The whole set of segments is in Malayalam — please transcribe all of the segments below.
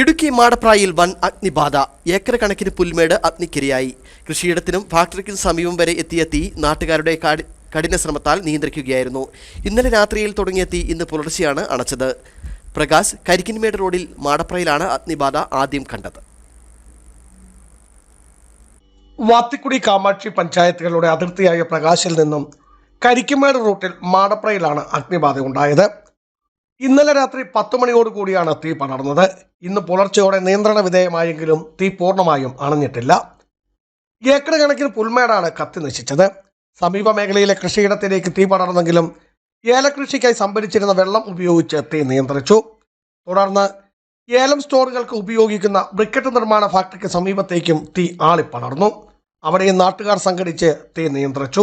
ഇടുക്കി മാടപ്രായിൽ വൻ അഗ്നിബാധ. ഏക്കര കണക്കിന് പുൽമേട് അഗ്നിക്കിരയായി. കൃഷിയിടത്തിനും ഫാക്ടറിക്കും സമീപം വരെ എത്തിയ തീ നാട്ടുകാരുടെ കഠിന ശ്രമത്താൽ നിയന്ത്രിക്കുകയായിരുന്നു. ഇന്നലെ രാത്രിയിൽ തുടങ്ങിയ തീ ഇന്ന് പുലർച്ചെയാണ് അണച്ചത്. പ്രകാശ് കരിക്കിൻമേട് റോഡിൽ മാടപ്രയിലാണ് അഗ്നിബാധ ആദ്യം കണ്ടത്. വാത്തിക്കുടി കാമാക്ഷി പഞ്ചായത്തുകളുടെ അതിർത്തിയായ പ്രകാശിൽ നിന്നും കരിക്കുമേട് റൂട്ടിൽ മാടപ്രയിലാണ് അഗ്നിബാധ ഉണ്ടായത് ഇന്നലെ രാത്രി പത്ത് മണിയോട് കൂടിയാണ് തീ പടർന്നത്. ഇന്ന് പുലർച്ചയോടെ നിയന്ത്രണ വിധേയമായെങ്കിലും തീ പൂർണമായും അണഞ്ഞിട്ടില്ല. ഏക്കർ കണക്കിന് പുൽമേടാണ് കത്തി നശിച്ചത്. സമീപ മേഖലയിലെ കൃഷിയിടത്തിലേക്ക് തീ പടർന്നെങ്കിലും ഏലകൃഷിക്കായി സംഭരിച്ചിരുന്ന വെള്ളം ഉപയോഗിച്ച് തീ നിയന്ത്രിച്ചു. തുടർന്ന് ഏലം സ്റ്റോറുകൾക്ക് ഉപയോഗിക്കുന്ന ബ്രിക്കറ്റ് നിർമ്മാണ ഫാക്ടറിക്ക് സമീപത്തേക്കും തീ ആളിപ്പടർന്നു. അവിടെയും നാട്ടുകാർ സംഘടിച്ച് തീ നിയന്ത്രിച്ചു.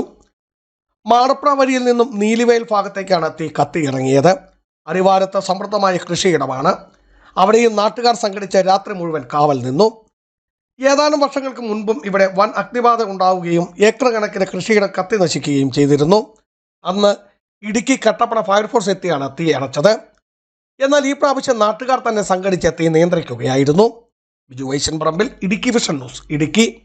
മാടപ്ര വരിയിൽ നിന്നും നീലിവയൽ ഭാഗത്തേക്കാണ് തീ കത്തിയിറങ്ങിയത്. അരിവാരത്ത് സമൃദ്ധമായ കൃഷിയിടമാണ്. അവിടെയും നാട്ടുകാർ സംഘടിച്ച രാത്രി മുഴുവൻ കാവൽ നിന്നു. ഏതാനും വർഷങ്ങൾക്ക് മുൻപും ഇവിടെ വൻ അഗ്നിബാധ ഉണ്ടാവുകയും ഏക്കർ കണക്കിന് കൃഷിയിടം കത്തി നശിക്കുകയും ചെയ്തിരുന്നു. അന്ന് ഇടുക്കി കട്ടപ്പന ഫയർഫോഴ്സ് എത്തിയാണ് തീ അണച്ചത്. എന്നാൽ ഈ പ്രാവശ്യം നാട്ടുകാർ തന്നെ സംഘടിച്ച് തീ നിയന്ത്രിക്കുകയായിരുന്നു. ബിജു വൈശൻ പറമ്പിൽ ഇടുക്കി വിഷൻ ന്യൂസ് ഇടുക്കി.